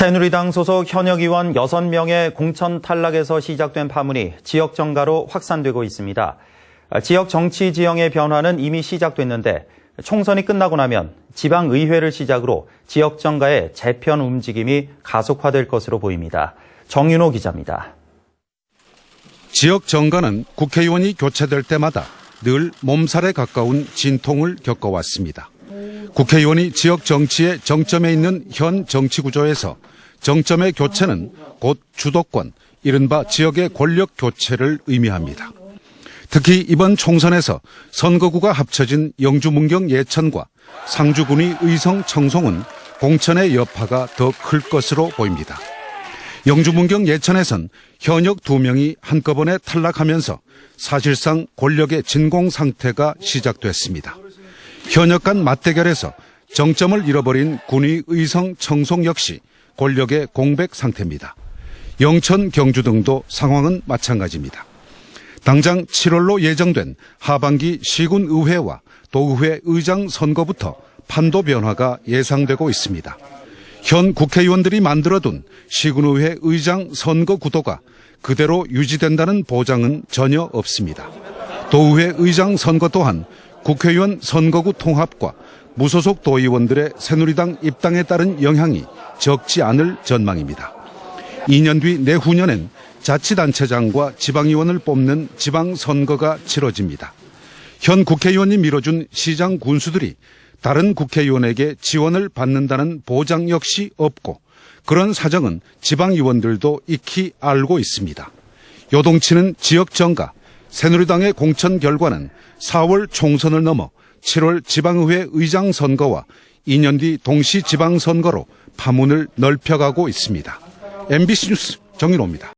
새누리당 소속 현역 의원 6명의 공천 탈락에서 시작된 파문이 지역 정가로 확산되고 있습니다. 지역 정치 지형의 변화는 이미 시작됐는데 총선이 끝나고 나면 지방의회를 시작으로 지역 정가의 재편 움직임이 가속화될 것으로 보입니다. 정윤호 기자입니다. 지역 정가는 국회의원이 교체될 때마다 늘 몸살에 가까운 진통을 겪어왔습니다. 국회의원이 지역 정치의 정점에 있는 현 정치 구조에서 정점의 교체는 곧 주도권, 이른바 지역의 권력 교체를 의미합니다. 특히 이번 총선에서 선거구가 합쳐진 영주 문경 예천과 상주군의 의성 청송은 공천의 여파가 더 클 것으로 보입니다. 영주 문경 예천에선 현역 두 명이 한꺼번에 탈락하면서 사실상 권력의 진공 상태가 시작됐습니다. 현역 간 맞대결에서 정점을 잃어버린 군의 의성 청송 역시 권력의 공백 상태입니다. 영천 경주 등도 상황은 마찬가지입니다. 당장 7월로 예정된 하반기 시군의회와 도의회 의장 선거부터 판도 변화가 예상되고 있습니다. 현 국회의원들이 만들어둔 시군의회 의장 선거 구도가 그대로 유지된다는 보장은 전혀 없습니다. 도의회 의장 선거 또한 국회의원 선거구 통합과 무소속 도의원들의 새누리당 입당에 따른 영향이 적지 않을 전망입니다. 2년 뒤 내후년엔 자치단체장과 지방의원을 뽑는 지방선거가 치러집니다. 현 국회의원이 밀어준 시장 군수들이 다른 국회의원에게 지원을 받는다는 보장 역시 없고 그런 사정은 지방의원들도 익히 알고 있습니다. 요동치는 지역 정가, 새누리당의 공천 결과는 4월 총선을 넘어 7월 지방의회 의장 선거와 2년 뒤 동시 지방선거로 파문을 넓혀가고 있습니다. MBC 뉴스 정윤호입니다.